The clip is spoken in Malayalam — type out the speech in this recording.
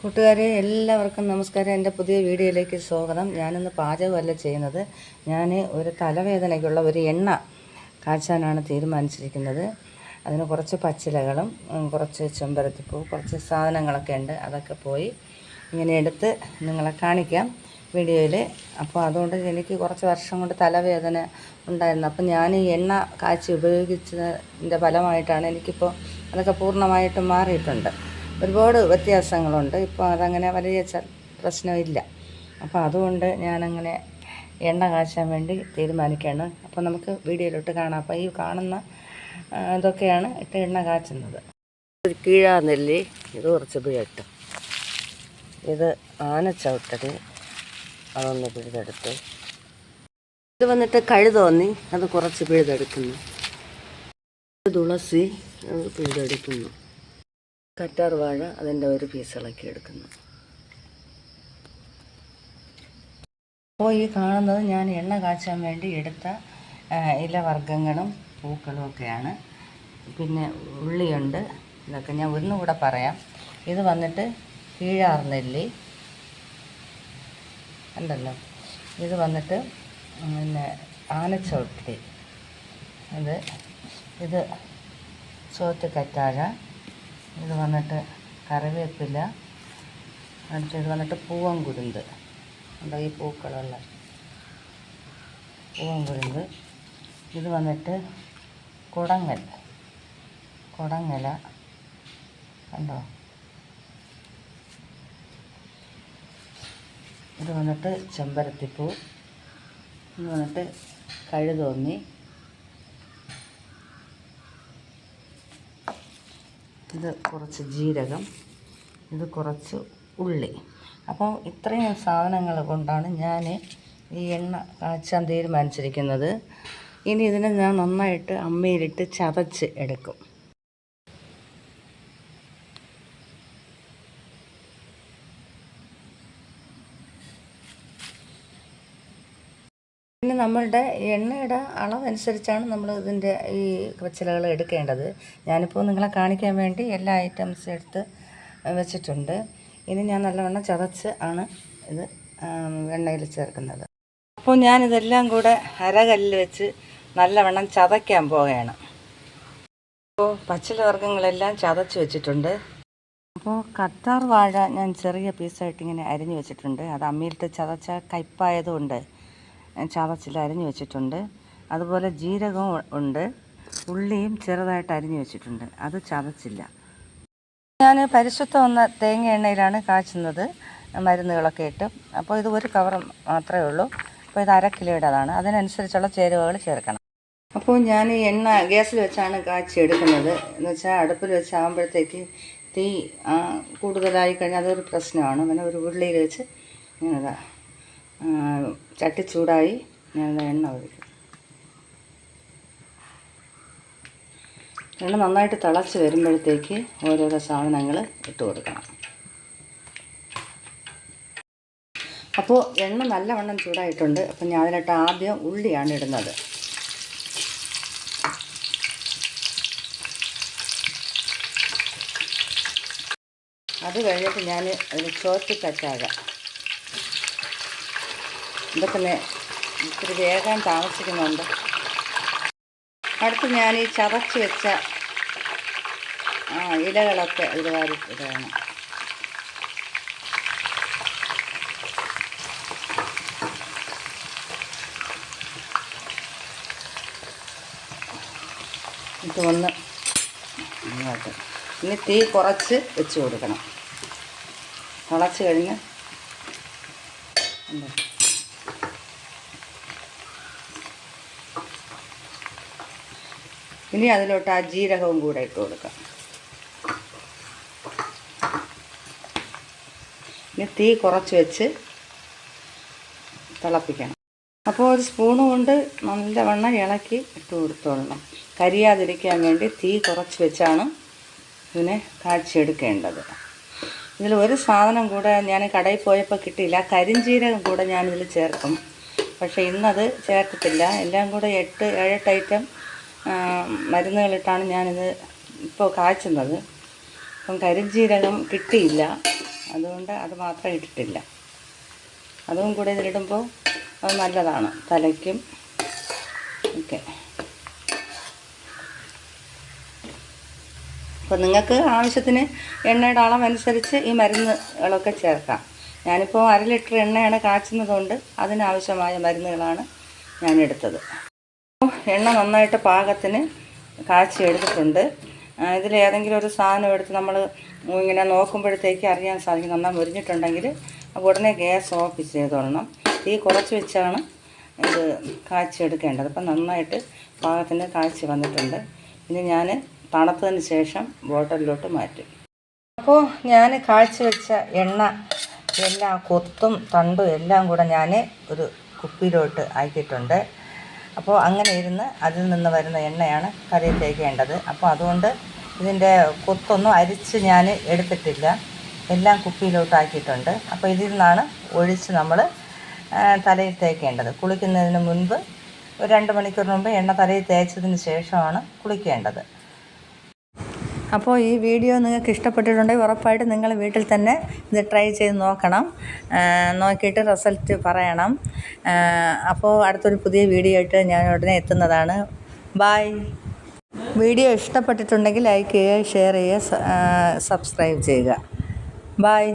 കൂട്ടുകാരെ എല്ലാവർക്കും നമസ്കാരം. എന്റെ പുതിയ വീഡിയോയിലേക്ക് സ്വാഗതം. ഞാനിന്ന് പാചകമല്ല ചെയ്യുന്നത്. ഞാൻ ഒരു തലവേദനയ്ക്കുള്ള ഒരു എണ്ണ കാച്ചാനാണ് തീരുമാനിച്ചിരിക്കുന്നത്. അതിന് കുറച്ച് പച്ചിലകളും കുറച്ച് ചെമ്പരത്തിപ്പൂ കുറച്ച് സാധനങ്ങളൊക്കെ ഉണ്ട്. അതൊക്കെ പോയി ഇങ്ങനെ എടുത്ത് നിങ്ങളെ കാണിക്കാം വീഡിയോയിൽ അപ്പോൾ അതുകൊണ്ട് എനിക്ക് കുറച്ച് വർഷം കൊണ്ട് തലവേദന ഉണ്ടായിരുന്നു. അപ്പം ഞാൻ ഈ എണ്ണ കാച്ചി ഉപയോഗിച്ചതിന്റെ ഫലമായിട്ടാണ് എനിക്കിപ്പോൾ അതൊക്കെ പൂർണമായിട്ടും മാറിയിട്ടുണ്ട്. ഒരുപാട് വ്യത്യാസങ്ങളുണ്ട്. ഇപ്പോൾ അതങ്ങനെ വലിയ പ്രശ്നമില്ല. അപ്പോൾ അതുകൊണ്ട് ഞാനങ്ങനെ എണ്ണ കാച്ചാൻ വേണ്ടി തീരുമാനിക്കുകയാണ് അപ്പോൾ നമുക്ക് വീഡിയോയിലോട്ട് കാണാം. അപ്പോൾ ഈ കാണുന്ന ഇതൊക്കെയാണ് ഇട്ട് എണ്ണ കാച്ചുന്നത്. ഒരു കീഴാനെല്ലി ഇത് കുറച്ച് പിഴട്ട് ഇത് ആനച്ചവിട്ടത് അതൊന്ന് പിഴുതെടുത്ത്. ഇത് വന്നിട്ട് കഴുതോന്നി അത് കുറച്ച് പിഴുതെടുക്കുന്നു. തുളസി പിഴുതെടുക്കുന്നു. കറ്റാർ വാഴ അതിന്റെ ഒരു പീസ് ഇളക്കി എടുക്കുന്നു. അപ്പോൾ ഈ കാണുന്നത് ഞാൻ എണ്ണ കാച്ചാൻ വേണ്ടി എടുത്ത ഇലവർഗങ്ങളും പൂക്കളും ഒക്കെയാണ്. പിന്നെ ഉള്ളിയുണ്ട്. ഇതൊക്കെ ഞാൻ ഒന്നുകൂടെ പറയാം. ഇത് വന്നിട്ട് കീഴാർ നെല്ലി. ഉണ്ടല്ലോ. ഇത് വന്നിട്ട് പിന്നെ ആനച്ചോട്ടി. ഇത് ഇത് ചോറ്റ് കറ്റാഴ. ഇത് വന്നിട്ട് കറിവേപ്പില അടുത്തത് വന്നിട്ട് പൂവൻ കുരുന്ത് ഉണ്ടോ ഈ പൂക്കളുള്ള പൂവൻ കുരുന്ത് ഇത് വന്നിട്ട് കുടങ്ങൽ. കുടങ്ങല. കണ്ടോ? ഇത് വന്നിട്ട് ചെമ്പരത്തിപ്പൂ. ഇത് വന്നിട്ട് കഴുതോന്നി. ഇത് കുറച്ച് ജീരകം ഇത് കുറച്ച് ഉള്ളി. അപ്പോൾ ഇത്രയും സാധനങ്ങൾ കൊണ്ടാണ് ഞാൻ ഈ എണ്ണ കാച്ചാൻ തീരുമാനിച്ചിരിക്കുന്നത് ഇനി ഇതിനെ ഞാൻ നന്നായിട്ട് അമ്മയിലിട്ട് ചതച്ച് എടുക്കും പിന്നെ നമ്മളുടെ എണ്ണയുടെ അളവനുസരിച്ചാണ് നമ്മൾ ഇതിന്റെ ഈ പച്ചിലകൾ എടുക്കേണ്ടത്. ഞാനിപ്പോൾ നിങ്ങളെ കാണിക്കാൻ വേണ്ടി എല്ലാ ഐറ്റംസ് എടുത്ത് വെച്ചിട്ടുണ്ട്. ഇനി ഞാൻ നല്ലവണ്ണം ചതച്ച് ആണ് ഇത് എണ്ണയിൽ ചേർക്കുന്നത്. അപ്പോൾ ഞാനിതെല്ലാം കൂടെ അരകല്ലിൽ വെച്ച് നല്ലവണ്ണം ചതയ്ക്കാൻ പോവുകയാണ്. അപ്പോൾ പച്ചില വർഗങ്ങളെല്ലാം ചതച്ച് വെച്ചിട്ടുണ്ട്. അപ്പോൾ കത്താർ വാഴ ഞാൻ ചെറിയ പീസായിട്ട് ഇങ്ങനെ അരിഞ്ഞു വെച്ചിട്ടുണ്ട്. അത് അമ്മിയിലിട്ട് ചതച്ച കയ്പായതുകൊണ്ട് ചതച്ചിൽ അരിഞ്ഞു വെച്ചിട്ടുണ്ട്. അതുപോലെ ജീരകവും ഉണ്ട്. ഉള്ളിയും ചെറുതായിട്ട് അരിഞ്ഞു വെച്ചിട്ടുണ്ട്. അത് ചതച്ചില്ല. ഞാൻ പരിശുദ്ധ വന്ന തേങ്ങ എണ്ണയിലാണ് കാച്ചുന്നത്. മരുന്നുകളൊക്കെ ഇട്ട്. അപ്പോൾ ഇത് ഒരു കവർ മാത്രമേ ഉള്ളൂ. അപ്പോൾ ഇത് അര അതിനനുസരിച്ചുള്ള ചേരുവകൾ ചേർക്കണം. അപ്പോൾ ഞാൻ ഈ എണ്ണ ഗ്യാസിൽ വെച്ചാണ് കാച്ചി എടുക്കുന്നത് എന്ന് വെച്ചാൽ അടുപ്പിൽ വെച്ചാകുമ്പോഴത്തേക്ക് തീ കൂടുതലായി കഴിഞ്ഞാൽ അതൊരു പ്രശ്നമാണ്. അങ്ങനെ ഒരു ഉരുളിയിൽ വെച്ച് ആ, ചട്ടി ചൂടായി ഞാനത് എണ്ണ ഒഴിക്കും. എണ്ണ നന്നായിട്ട് തിളച്ച് വരുമ്പോഴത്തേക്ക് ഓരോരോ സാധനങ്ങൾ ഇട്ട് കൊടുക്കണം. അപ്പോൾ എണ്ണ നല്ലവണ്ണം ചൂടായിട്ടുണ്ട്. അപ്പം ഞാൻ അതിലിട്ട് ആദ്യം ഉള്ളിയാണ് ഇടുന്നത്. അത് കഴിഞ്ഞിട്ട് ഞാൻ അതിന് ചോറ്റ് കറ്റാക ഇതൊക്കെ ഇത്തിരി വേഗം താമസിക്കുന്നുണ്ട്. അടുത്ത് ഞാൻ ഈ ചതച്ച് വെച്ച ഇലകളൊക്കെ ഇത് വാരി ഇടണം ഇത് ഒന്ന് ഇനി തീ കുറച്ച് വെച്ച് കൊടുക്കണം. തിളച്ച് കഴിഞ്ഞ് ഉണ്ടോ? ഇനി അതിലോട്ട് ആ ജീരകവും കൂടെ ഇട്ട് കൊടുക്കാം. ഇനി തീ കുറച്ച് വെച്ച് തിളപ്പിക്കണം. അപ്പോൾ ഒരു സ്പൂണ് കൊണ്ട് നല്ലവണ്ണം ഇളക്കി ഇട്ട് കൊടുത്തോളണം. കരിയാതിരിക്കാൻ വേണ്ടി തീ കുറച്ച് വെച്ചാണ് ഇതിനെ കാച്ചിയെടുക്കേണ്ടത്. ഇതിൽ ഒരു സാധനം കൂടെ ഞാൻ കടയിൽ പോയപ്പോൾ കിട്ടിയില്ല. കരിഞ്ചീരകം കൂടെ ഞാനിതിൽ ചേർക്കും. പക്ഷേ ഇന്നത് ചേർത്തിട്ടില്ല. എല്ലാം കൂടെ എട്ട് ഏഴെട്ട് ഐറ്റം മരുന്നുകളിട്ടാണ് ഞാനിത് ഇപ്പോൾ കാച്ചുന്നത്. അപ്പം കരിഞ്ജീരകം കിട്ടിയില്ല. അതുകൊണ്ട് അത് മാത്രം ഇട്ടിട്ടില്ല. അതും കൂടെ ഇതിലിടുമ്പോൾ അത് നല്ലതാണ്. തലയ്ക്കും ഒക്കെ. അപ്പോൾ നിങ്ങൾക്ക് ആവശ്യത്തിന് എണ്ണയുടെ അളവനുസരിച്ച് ഈ മരുന്നുകളൊക്കെ ചേർക്കാം. ഞാനിപ്പോൾ അര ലിറ്റർ എണ്ണയാണ് കാച്ചുന്നതുകൊണ്ട് അതിനാവശ്യമായ മരുന്നുകളാണ് ഞാൻ എടുത്തത് എണ്ണ നന്നായിട്ട് പാകത്തിന് കാച്ചി എടുത്തിട്ടുണ്ട്. ഇതിൽ ഏതെങ്കിലും ഒരു സാധനം എടുത്ത് നമ്മൾ ഇങ്ങനെ നോക്കുമ്പോഴത്തേക്ക് അറിയാൻ സാധിക്കും. നന്നായി മുരിഞ്ഞിട്ടുണ്ടെങ്കിൽ ഉടനെ ഗ്യാസ് ഓഫ് ചെയ്തോളണം. തീ കുറച്ച് വെച്ചാണ് ഇത് കാച്ചിയെടുക്കേണ്ടത് അപ്പം നന്നായിട്ട് പാകത്തിന് കാച്ചി വന്നിട്ടുണ്ട്. ഇനി ഞാൻ തണുത്തതിന് ശേഷം ബോട്ടലിലോട്ട് മാറ്റും. അപ്പോൾ ഞാൻ കാച്ചി വെച്ച എണ്ണ എല്ലാം കൊത്തും തണ്ടും എല്ലാം കൂടെ ഞാൻ ഒരു കുപ്പിയിലോട്ട് ആക്കിയിട്ടുണ്ട്. അപ്പോൾ അങ്ങനെ ഇരുന്ന് അതിൽ നിന്ന് വരുന്ന എണ്ണയാണ് കറിയിൽ തേക്കേണ്ടത്. അപ്പോൾ അതുകൊണ്ട് ഇതിന്റെ കൊത്തൊന്നും അരിച്ച് ഞാൻ എടുത്തിട്ടില്ല. എല്ലാം കുപ്പിയിലോട്ടാക്കിയിട്ടുണ്ട് അപ്പോൾ ഇതിൽ നിന്നാണ് ഒഴിച്ച് നമ്മൾ തലയിൽ തേക്കേണ്ടത്. കുളിക്കുന്നതിന് മുൻപ് ഒരു രണ്ട് മണിക്കൂർ മുമ്പ് എണ്ണ തലയിൽ തേച്ചതിന് ശേഷമാണ് കുളിക്കേണ്ടത്. അപ്പോൾ ഈ വീഡിയോ നിങ്ങൾക്ക് ഇഷ്ടപ്പെട്ടിട്ടുണ്ടെങ്കിൽ ഉറപ്പായിട്ട് നിങ്ങൾ വീട്ടിൽ തന്നെ ഇത് ട്രൈ ചെയ്ത് നോക്കണം. നോക്കിയിട്ട് റിസൾട്ട് പറയണം. അപ്പോൾ അടുത്തൊരു പുതിയ വീഡിയോ ആയിട്ട് ഞാൻ ഉടനെ എത്തുന്നതാണ്. ബായ് വീഡിയോ ഇഷ്ടപ്പെട്ടിട്ടുണ്ടെങ്കിൽ ലൈക്ക് ചെയ്യുക ഷെയർ ചെയ്യുക സബ്സ്ക്രൈബ് ചെയ്യുക. ബായ്